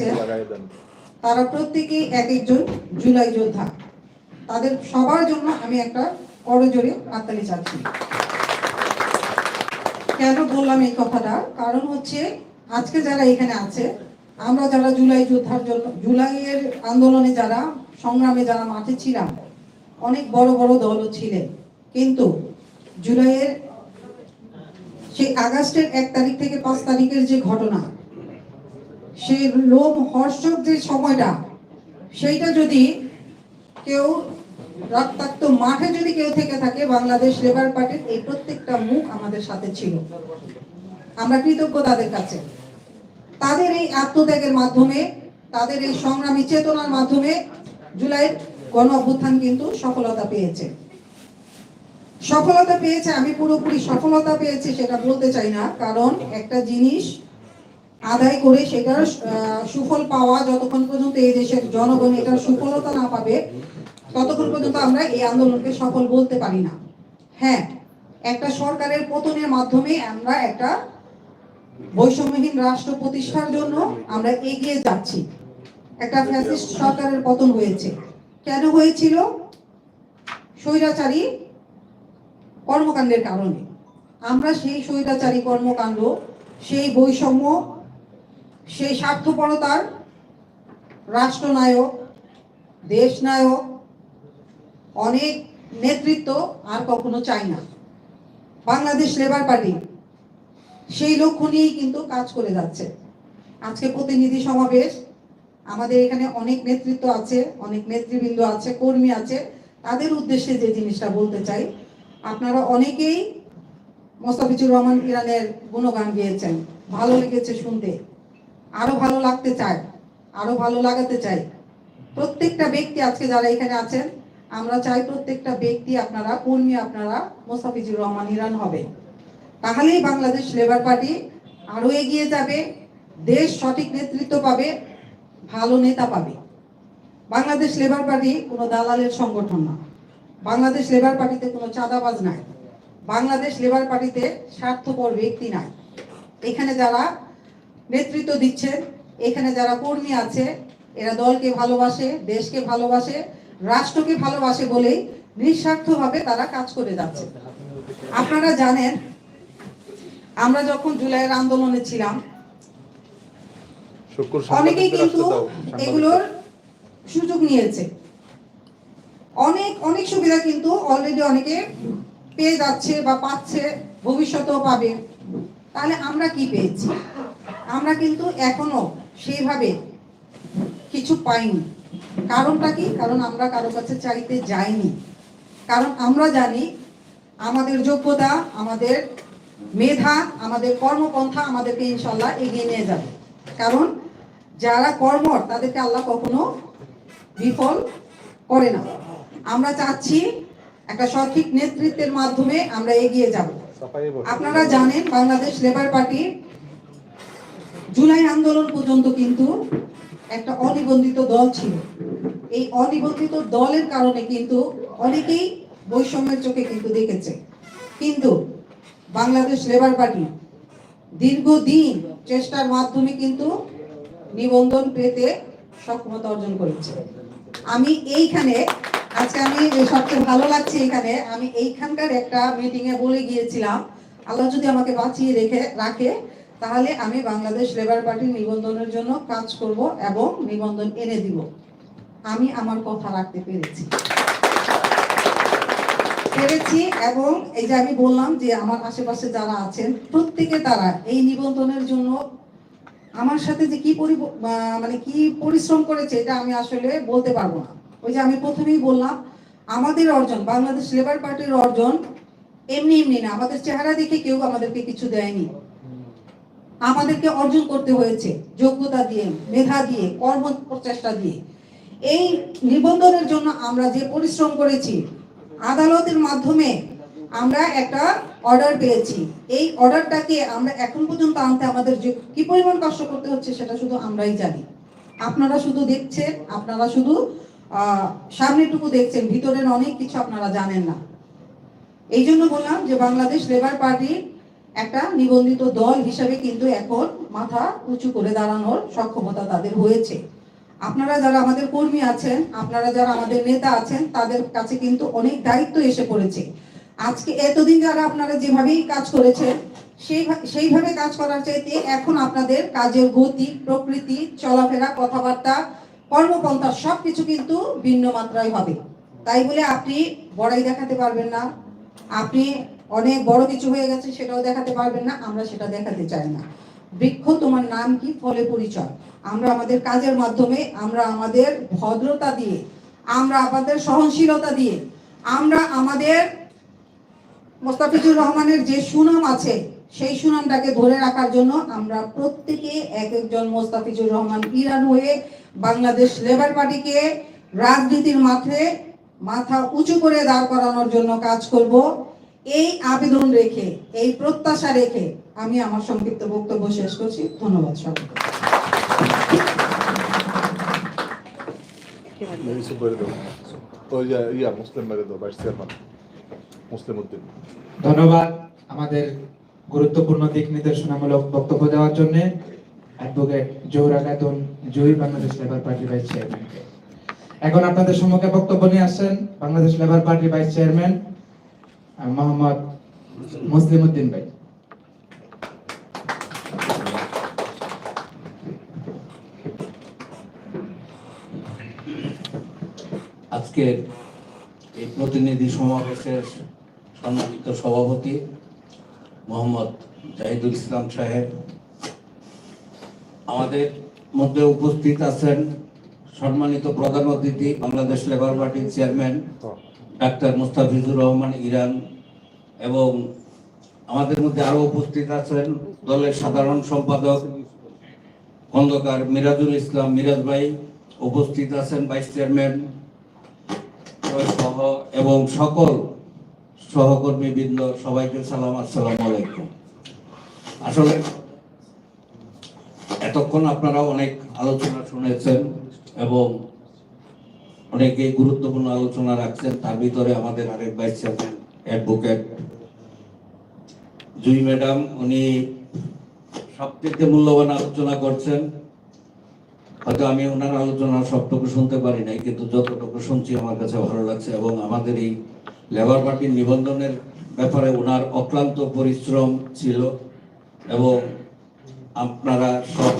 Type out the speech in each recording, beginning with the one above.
আছেন তারা প্রত্যেকেই এক একজন জুলাই যোদ্ধা। তাদের সবার জন্য আমি একটা করজোরে হাততালি চাচ্ছি। কেন বললাম এই কথাটা? কারণ হচ্ছে আজকে যারা এখানে আছে আমরা যারা জুলাই যোদ্ধার জন্য জুলাইয়ের আন্দোলনে যারা সংগ্রামে যারা মাঠে ছিলাম অনেক বড় বড় দলও ছিলেন। কিন্তু জুলাইয়ের সেই আগস্টের এক তারিখ থেকে পাঁচ তারিখের যে ঘটনা সেই লোম হর্ষক যে সময়টা, সেইটা যদি কেউ রক্তাক্ত মাঠে যদি কেউ থেকে থাকে, বাংলাদেশ লেবার পার্টির এই প্রত্যেকটা মুখ আমাদের সাথে ছিল। আমরা কৃতজ্ঞ তাদের কাছে। তাদের এই আত্মত্যাগের মাধ্যমে, তাদের এই সংগ্রামী চেতনার মাধ্যমে জুলাইয়ের গণ অভ্যুত্থান কিন্তু সফলতা পেয়েছে। সফলতা পেয়েছে, আমি পুরোপুরি সফলতা পেয়েছি, সেটা বলতে চাই না। কারণ একটা জিনিস আদায় করে সেটার সুফল পাওয়া যতক্ষণ পর্যন্ত এই দেশের জনগণ এটার সুফলতা না পাবে, ততক্ষণ পর্যন্ত আমরা এই আন্দোলনকে সফল বলতে পারি না। হ্যাঁ একটা সরকারের পতনের মাধ্যমে আমরা একটা বৈষম্যহীন রাষ্ট্র প্রতিষ্ঠার জন্য আমরা এগিয়ে যাচ্ছি। একটা ফ্যাসিস্ট সরকারের পতন হয়েছে। কেন হয়েছিল? স্বৈরাচারী কর্মকাণ্ডের কারণে। আমরা সেই স্বৈরাচারী কর্মকাণ্ড, সেই বৈষম্য সেই স্বার্থপরতার রাষ্ট্রনায়ক, দেশনায়ক, অনেক নেতৃত্ব আর কখনো চাই না। বাংলাদেশ লেবার পার্টি সেই লক্ষ্য নিয়েই কিন্তু কাজ করে যাচ্ছে। আজকে প্রতিনিধি সমাবেশ, আমাদের এখানে অনেক নেতৃত্ব আছে, অনেক নেতৃবৃন্দ আছে, কর্মী আছে। তাদের উদ্দেশ্যে যে জিনিসটা বলতে চাই, আপনারা অনেকেই মোস্তাফিজুর রহমান ইরানের গুণগান গিয়েছেন। ভালো লেগেছে শুনতে। আরও ভালো লাগতে চায়, আরও ভালো লাগাতে চাই। প্রত্যেকটা ব্যক্তি আজকে যারা এখানে আছেন, আমরা চাই প্রত্যেকটা ব্যক্তি আপনারা, কর্মী আপনারা, মোস্তাফিজুর রহমান ইরান হবে। তাহলেই বাংলাদেশ লেবার পার্টি আরও এগিয়ে যাবে, দেশ সঠিক নেতৃত্ব পাবে, ভালো নেতা পাবে। বাংলাদেশ লেবার পার্টি কোনো দালালের সংগঠন না। বাংলাদেশ লেবার পার্টিতে কোনো চাঁদাবাজ নাই। বাংলাদেশ লেবার পার্টিতে স্বার্থপর ব্যক্তি নাই। এখানে যারা নেতৃত্ব দিচ্ছেন। এখানে যারা কর্মী আছে এরা দলকে ভালোবাসে দেশকে ভালোবাসে রাষ্ট্রকে ভালোবাসে বলেই নিঃস্বার্থভাবে তারা কাজ করে যাচ্ছে। আপনারা জানেন আমরা যখন জুলাইয়ের আন্দোলনে ছিলাম অনেকেই কিন্তু এগুলোর সুযোগ নিয়েছে। অনেক অনেক সুবিধা কিন্তু অলরেডি অনেকে পেয়ে যাচ্ছে বা পাচ্ছে ভবিষ্যতেও পাবে। তাহলে আমরা কি পেয়েছি? আমরা কিন্তু এখনও সেইভাবে কিছু পাইনি। কারণটা কি? কারণ আমরা কারও কাছে চাইতে যাইনি। কারণ আমরা জানি আমাদের যোগ্যতা আমাদের মেধা আমাদের কর্মপন্থা আমাদেরকে ইনশাল্লাহ এগিয়ে নিয়ে যাবে। কারণ যারা কর্মর তাদেরকে আল্লাহ কখনো বিফল করে না। আমরা চাচ্ছি একটা সঠিক নেতৃত্বের মাধ্যমে আমরা এগিয়ে যাব। আপনারা জানেন বাংলাদেশ লেবার পার্টি জুলাই আন্দোলন পর্যন্ত কিন্তু একটা অনিবন্ধিত দল ছিল। এই অনিবন্ধিত দলের কারণে কিন্তু অনেকেই বৈষম্যের চোখে কিন্তু দেখেছে। কিন্তু বাংলাদেশ লেবার পার্টি দীর্ঘদিন চেষ্টার মাধ্যমে কিন্তু নিবন্ধন পেতে সক্ষমতা অর্জন করেছে। আমি এইখানে, আজকে আমি সবচেয়ে ভালো লাগছে এখানে, আমি এইখানকার একটা মিটিং এ বলে গিয়েছিলাম, আল্লাহ যদি আমাকে বাঁচিয়ে রেখে, রাখে তাহলে আমি বাংলাদেশ লেবার পার্টির নিবন্ধনের জন্য কাজ করব এবং নিবন্ধন এনে দিব। আমি আমার কথা রাখতে পেরেছি। পেরেছি এবং এই যে আমি বললাম যে আমার আশেপাশে যারা আছেন, প্রত্যেকে তারা এই নিবন্ধনের জন্য আমার সাথে যে কি মানে কি পরিশ্রম করেছে এটা আমি আসলে বলতে পারব না। ওই যে আমি প্রথমেই বললাম, আমাদের অর্জন, বাংলাদেশ লেবার পার্টির অর্জন এমনি এমনি না। আমাদের চেহারা দেখে কেউ আমাদেরকে কিছু দেয়নি। আমাদেরকে অর্জন করতে হয়েছে, যোগ্যতা দিয়ে, মেধা দিয়ে, কর্ম প্রচেষ্টা দিয়ে। এই নিবন্ধনের জন্য আমরা যে পরিশ্রম করেছি, আদালতের মাধ্যমে আমরা একটা অর্ডার পেয়েছি। এই অর্ডারটাকে আমরা এখন পর্যন্ত আনতে আমাদের যে কি পরিমাণ কষ্ট করতে হচ্ছে সেটা শুধু আমরাই জানি। আপনারা শুধু দেখছেন, আপনারা শুধু সামনেটুকু দেখছেন, ভিতরের অনেক কিছু আপনারা জানেন না। এই জন্য বললাম যে বাংলাদেশ লেবার পার্টি একটা নিবন্ধিত দল হিসাবে কিন্তু এখন মাথা উঁচু করে দাঁড়ানোর সক্ষমতা তাদের হয়েছে। আপনারা যারা আমাদের কর্মী আছেন, আপনারা যারা আমাদের নেতা আছেন, তাদের কাছে কিন্তু অনেক দায়িত্ব এসে পড়েছে। আজকে এতদিন যারা আপনারা যেভাবেই কাজ করেছেন, সেই সেইভাবে কাজ করার চাইতে এখন আপনাদের কাজের গতি, প্রকৃতি, চলাফেরা, কথাবার্তা, কর্মপন্থা সবকিছু কিন্তু ভিন্ন মাত্রায় হবে। তাই বলে আপনি বড়াই দেখাতে পারবেন না। আপনি অনেক বড় কিছু হয়ে গেছে, সেটাও দেখাতে পারবেন না, আমরা সেটা দেখাতে চাই না। বৃক্ষ তোমার নাম কি? ফলে পরিচয়। আমরা আমাদের কাজের মাধ্যমে, আমরা আমাদের ভদ্রতা দিয়ে, আমরা আমাদের সহনশীলতা দিয়ে, আমরা আমাদের মোস্তাফিজুর রহমানের যে সুনাম আছে, সেই সুনামটাকে ধরে রাখার জন্য আমরা প্রত্যেকে এক একজন মোস্তাফিজুর রহমান ইরান হয়ে বাংলাদেশ লেবার পার্টিকে রাজনীতির মাঠে মাথা উঁচু করে দাঁড় করানোর জন্য কাজ করব। এই আবেদন রেখে এই প্রত্যাশা রেখে আমি আমার সংক্ষিপ্ত বক্তব্য শেষ করছি। ধন্যবাদ ইয়া উদ্দিন। ধন্যবাদ আমাদের গুরুত্বপূর্ণ দিক নির্দেশনামূলক বক্তব্য দেওয়ার জন্য। Advocate Zohra Khatun Joyee Bangladesh Labour Party vice চেয়ারম্যানকে। এখন আপনাদের সম্মুখে বক্তব্য নিয়ে আসছেন Bangladesh Labour Party vice chairman Mohammad Muslim Uddin ভাই। আজকের এই প্রতিনিধি সমাবেশের সম্মানিত সভাপতি মোহাম্মদ জাহিদুল ইসলাম সাহেব। আমাদের মধ্যে উপস্থিত আছেন সম্মানিত প্রধান অতিথি বাংলাদেশ লেবার পার্টির চেয়ারম্যান ডাক্তার মুস্তাফিজুর রহমান ইরান। এবং আমাদের মধ্যে আরও উপস্থিত আছেন দলের সাধারণ সম্পাদক খন্দকার মিরাজুল ইসলাম মিরাজ ভাই, উপস্থিত আছেন ভাইস চেয়ারম্যান সহ এবং সকল সহকর্মী বৃন্দ, সবাইকে সালাম, আসসালাম আলাইকুম। আসলে এতক্ষণ আপনারা অনেক আলোচনা শুনেছেন এবং অনেকে গুরুত্বপূর্ণ আলোচনা রাখছেন, তার ভিতরে আমাদের আরেক vice chairman advocate Jui madam, উনি সবথেকে মূল্যবান আলোচনা করছেন। হয়তো আমি ওনার আলোচনা সবটুকু শুনতে পারি নাই, কিন্তু যতটুকু শুনছি আমার কাছে ভালো লাগছে এবং আমাদের এই লেবার পার্টির নিবন্ধনের ব্যাপারে ওনার অক্লান্ত পরিশ্রম ছিল এবং আপনারা সহ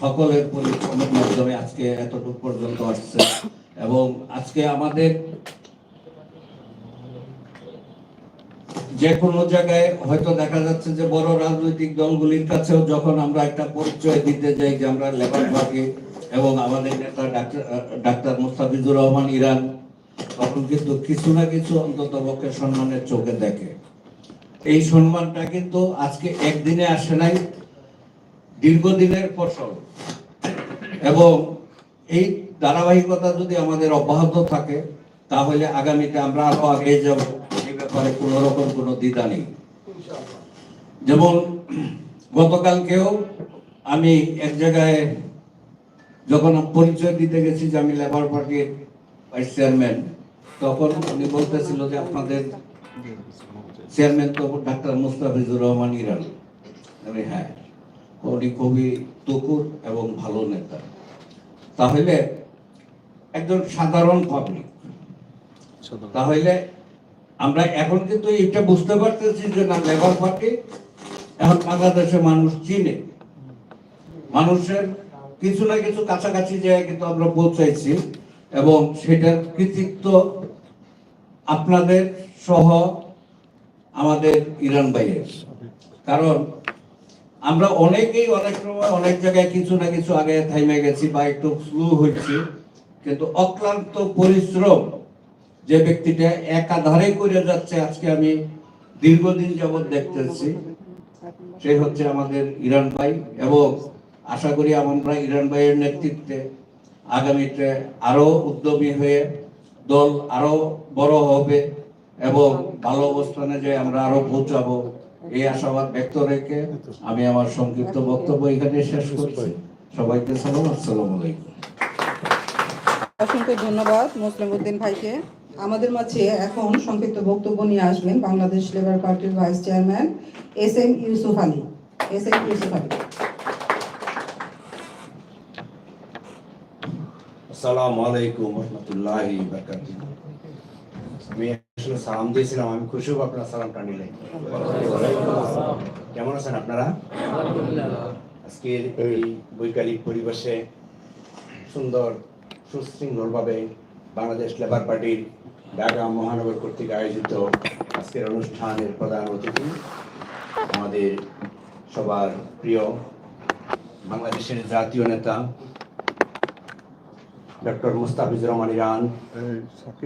সকলের পরিশ্রমের মাধ্যমে আজকে এতটুকু পর্যন্ত আসছে এবং আজকে আমাদের যে কোনো জায়গায় হয়তো দেখা যাচ্ছে যে বড় রাজনৈতিক দলগুলির কাছেও যখন আমরা একটা পরিচয় দিতে যাই যে আমরা লেবার পার্টি এবং আমাদের নেতা ডাক্তার মুস্তাফিজুর রহমান ইরান, তখন কিন্তু কিছু না কিছু অন্তত পক্ষে সম্মানের চোখে দেখে। এই সম্মানটা কিন্তু আজকে একদিনে আসে নাই, দীর্ঘদিনের ফসল। এবং এই ধারাবাহিকতা যদি আমাদের অব্যাহত থাকে, তাহলে আগামীতে আমরা আরও আগে যাব। ব্যাপারে কোন রকম কোনো দ্বিধা নেই। যেমন গতকালকেও আমি এক জায়গায় যখন পরিচয় দিতে গেছি যে আমি লেবার পার্টির ভাইস চেয়ারম্যান তখন উনি বলতেছিল যে আপনাদের চেয়ারম্যান তো ডাক্তার মুস্তাফিজুর রহমান ইরান। আমি হ্যাঁ উনি খুবই তুকুর এবং ভালো নেতা। তাহলে একজন সাধারণ পাবলিক তাহলে আমরা এখন কিন্তু এটা বুঝতে পারতেছি যে না লেবার পার্টি এখন বাংলাদেশে মানুষ চিনে। মানুষের কিছু না কিছু কাছাকাছি জায়গায় কিন্তু আমরা পৌঁছাইছি এবং সেটার কৃতিত্ব আপনাদের সহ আমাদের ইরান ভাইয়ের। কারণ আমরা অনেকেই অনেক সময় অনেক জায়গায় কিছু না কিছু আগে থাইমে গেছি বা একটু স্লো হয়েছি, কিন্তু অক্লান্ত পরিশ্রম যে ব্যক্তিটা একাধারে করে যাচ্ছে, আজকে আমি দীর্ঘদিন যাবৎ দেখতেছি, সে হচ্ছে আমাদের ইরান ভাই এবং আশা করি আমরা ইরান ভাইয়ের নেতৃত্বে আগামীতে আরও উদ্যমী হয়ে দল আরও বড় হবে এবং ভালো অবস্থানে যে আমরা আরও পৌঁছাবো, এই আশাবাদ ব্যক্ত রেখে আমি আমার সংক্ষিপ্ত বক্তব্য এখানে শেষ করছি। সবাইকে সালাম, আসসালামু আলাইকুম। অসংখ্য ধন্যবাদ মুসলিম উদ্দিন ভাইকে। আমাদের মাঝে এখন সংক্ষিপ্ত বক্তব্য নিয়ে আসবেন বাংলাদেশ লেবার পার্টির vice chairman S M Yusuf Ali. S M Yusuf Ali. আসসালামু আলাইকুম রহমতুল্লাহি আমি আসলে সালাম দিয়েছিলাম আমি খুশি হব আপনার সালাম নিলে কেমন আছেন আপনারা? আজকের এই বৈকালিক পরিবেশে সুন্দর সুশৃঙ্খলভাবে বাংলাদেশ লেবার পার্টির ঢাকা মহানগর কর্তৃক আয়োজিত আজকের অনুষ্ঠানের প্রধান অতিথি আমাদের সবার প্রিয় বাংলাদেশের জাতীয় নেতা ডক্টর মুস্তাফিজুর রহমান ইরান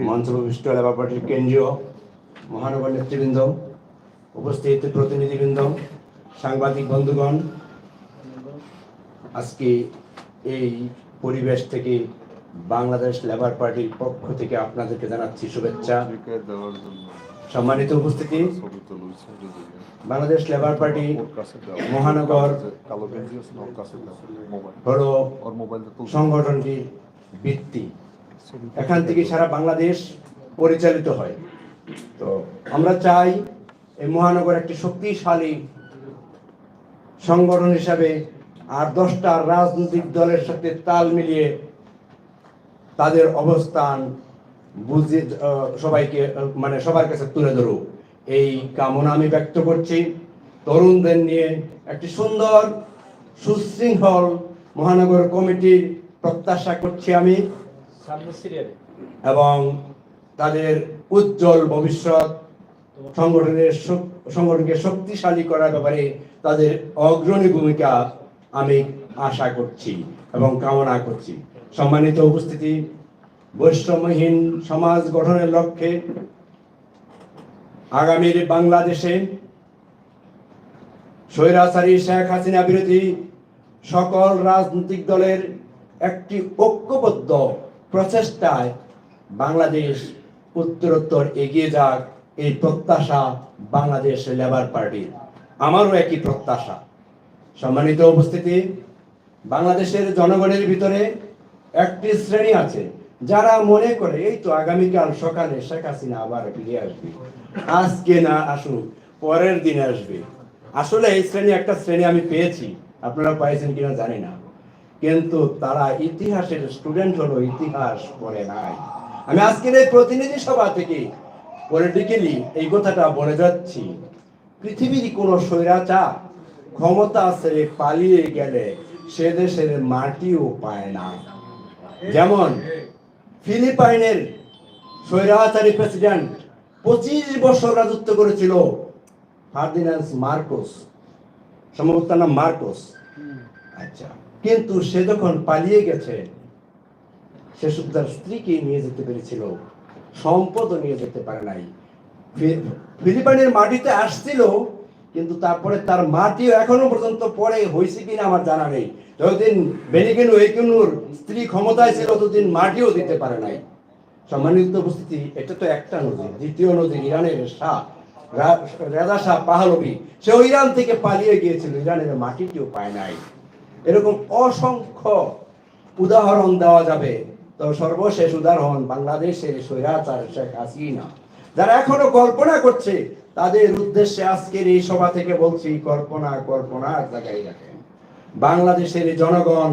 মঞ্চভূষ্ট লেবার পার্টির কেন্দ্রীয় মহানগর নেতৃবৃন্দ উপস্থিত প্রতিনিধিবৃন্দ সাংবাদিক বন্ধুগণ আজকে এই পরিবেশ থেকে বাংলাদেশ লেবার পার্টির পক্ষ থেকে আপনাদেরকে জানাচ্ছি শুভেচ্ছা। সম্মানিত উপস্থিতি। বাংলাদেশ লেবার পার্টি মহানগর হলো তুল সংগঠনটির ভিত্তি। এখান থেকে সারা বাংলাদেশ পরিচালিত হয়। তো আমরা চাই এই মহানগর একটি শক্তিশালী সংগঠন হিসাবে আর দশটা রাজনৈতিক দলের সাথে তাল মিলিয়ে তাদের অবস্থান বুঝে সবাইকে মানে সবার কাছে তুলে ধরুক। এই কামনা আমি ব্যক্ত করছি। তরুণদের নিয়ে একটি সুন্দর সুশৃঙ্খল মহানগর কমিটির প্রত্যাশা করছি আমি এবং তাদের উজ্জ্বল ভবিষ্যৎ সংগঠনের সংগঠনকে শক্তিশালী করার ব্যাপারে তাদের অগ্রণী ভূমিকা আমি আশা করছি এবং কামনা করছি। সম্মানিত উপস্থিতি, বৈষম্যহীন সমাজ গঠনের লক্ষ্যে আগামীর বাংলাদেশে স্বৈরাচারী শেখ হাসিনা বিরোধী সকল রাজনৈতিক দলের একটি ঐক্যবদ্ধ প্রচেষ্টায় বাংলাদেশ উত্তরোত্তর এগিয়ে যাক, এই প্রত্যাশা বাংলাদেশ লেবার পার্টির। আমারও একই প্রত্যাশা। সম্মানিত উপস্থিতি, বাংলাদেশের জনগণের ভিতরে একটি শ্রেণি আছে। যারা মনে করে, এই তো আগামীকাল সকালে শেখ হাসিনা আবার ফিরে আসবে। আজকে না আসুক, পরের দিন আসবে। আসলে এই শ্রেণি একটা শ্রেণি আমি পেয়েছি। আপনারা পাইছেন কিনা জানি না। কিন্তু তারা ইতিহাসের স্টুডেন্ট হলো, ইতিহাস পড়ে নাই। আমি আজকের এই প্রতিনিধি সভা থেকে পলিটিক্যালি এই কথাটা বলে যাচ্ছি। পৃথিবীর কোন স্বৈরাচার ক্ষমতা ছেড়ে পালিয়ে গেলে সে দেশের মাটিও পায় না। যেমন ফিলিপাইনের স্বৈরাচারী প্রেসিডেন্ট পঁচিশ বছর রাজত্ব করেছিল ফার্দিনান্স মার্কোস, সম্ভবত নাম মার্কোস। আচ্ছা কিন্তু সে যখন পালিয়ে গেছে, সে শুধু তার স্ত্রীকে নিয়ে যেতে পেরেছিল, সম্পদও নিয়ে যেতে পারে নাই। ফিলিপাইনের মাটিতে আসছিল কিন্তু তারপরে তার মাটিও এখনও পর্যন্ত পরে হয়েছে কিনা আমার জানা নেই। যতদিন বেনিকেন ওয়েকেনুর স্ত্রী ক্ষমতায় ছিল, ততদিন মাটিও দিতে পারে নাই। সম্মানিত উপস্থিতি, এটা তো একটা নদী দ্বিতীয় নদী ইরানের শাহ রেজা শাহ পাহলবি সেও ইরান থেকে পালিয়ে গিয়েছিল, ইরানের মাটিটিও পায় নাই। এরকম অসংখ্য উদাহরণ দেওয়া যাবে। তো সর্বশেষ উদাহরণ, বাংলাদেশের স্বৈরাচার শেখ হাসিনা, যারা এখনও কল্পনা করছে তাদের উদ্দেশ্যে আজকের এই সভা থেকে বলছি, কল্পনা কল্পনার জায়গায় রাখেন। বাংলাদেশের জনগণ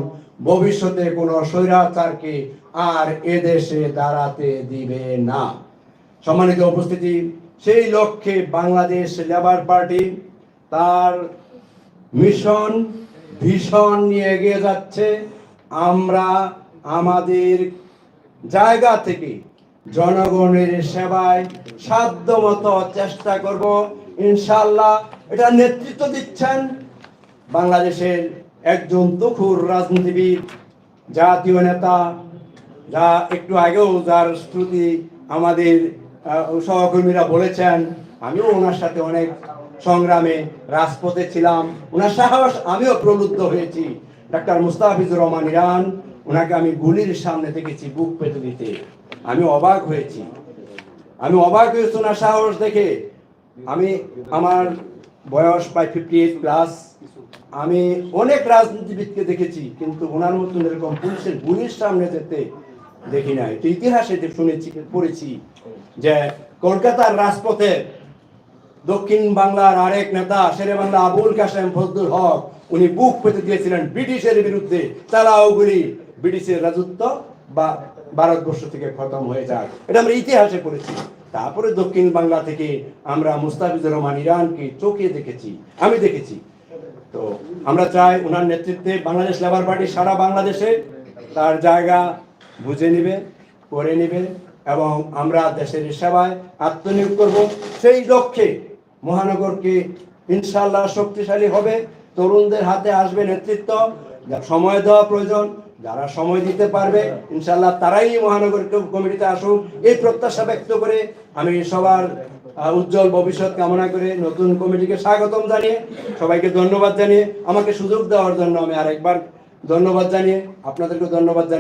ভবিষ্যতে কোনো স্বৈরাচারকে আর এদেশে দাঁড়াতে দিবে না। সম্মানিত উপস্থিতি, সেই লক্ষ্যে বাংলাদেশ লেবার পার্টি তার মিশন ভীষণ নিয়ে এগিয়ে যাচ্ছে। আমরা আমাদের জায়গা থেকে জনগণের সেবায় সাধ্যমতো চেষ্টা করব। ইনশাল্লাহ এটা নেতৃত্ব দিচ্ছেন বাংলাদেশের একজন তুখুর রাজনীতিবিদ, জাতীয় নেতা, যা একটু আগেও যার শ্রুতি আমাদের সহকর্মীরা বলেছেন। আমিও ওনার সাথে অনেক সংগ্রামে রাজপথে ছিলাম। ওনার সাহস আমিও প্রলুব্ধ হয়েছি। ডাক্তার মুস্তাফিজুর রহমান ইরান ওনাকে আমি গুলির সামনে দেখেছি, বুক পেতে দিতে আমি অবাক হয়েছি। আমি অবাক হয়েছি ওনার সাহস দেখে আমি আমার বয়স প্রায় ফিফটি এইট প্লাস আমি অনেক রাজনীতিবিদকে দেখেছি, কিন্তু ওনার মতন এরকম পুলিশের গুলির সামনে যেতে দেখি নাই। তো ইতিহাসে যে শুনেছি, পড়েছি যে কলকাতার রাজপথে দক্ষিণ বাংলার আরেক নেতা শেরে বাংলা আবুল কাসেম ফজলুল হক, উনি বুক পেতে দিয়েছিলেন ব্রিটিশের বিরুদ্ধে, চালাও গুলি। ব্রিটিশের রাজত্ব বা ভারতবর্ষ থেকে খতম হয়ে যাক। এটা আমরা ইতিহাসে পড়েছি। তারপরে দক্ষিণ বাংলা থেকে আমরা মুস্তাফিজুর রহমান ইরানকে চোখে দেখেছি। আমি দেখেছি। তো আমরা চাই ওনার নেতৃত্বে বাংলাদেশ লেবার পার্টি সারা বাংলাদেশে তার জায়গা বুঝে নিবে, করে নিবে এবং আমরা দেশের সেবায় আত্মনিয়োগ করব। সেই লক্ষ্যে মহানগরকে ইনশাল্লাহ শক্তিশালী হবে। তরুণদের হাতে আসবে নেতৃত্ব। সময় দেওয়া প্রয়োজন যারা সময় দিতে পারবে ইনশাল্লাহ তারাই মহানগর কমিটিতে আসুক। এই প্রত্যাশা ব্যক্ত করে আমি সবার উজ্জ্বল ভবিষ্যৎ কামনা করে নতুন কমিটিকে স্বাগতম জানিয়ে সবাইকে ধন্যবাদ জানিয়ে আমাকে সুযোগ দেওয়ার জন্য আমি আরেকবার ধন্যবাদ জানিয়ে আপনাদেরকে ধন্যবাদ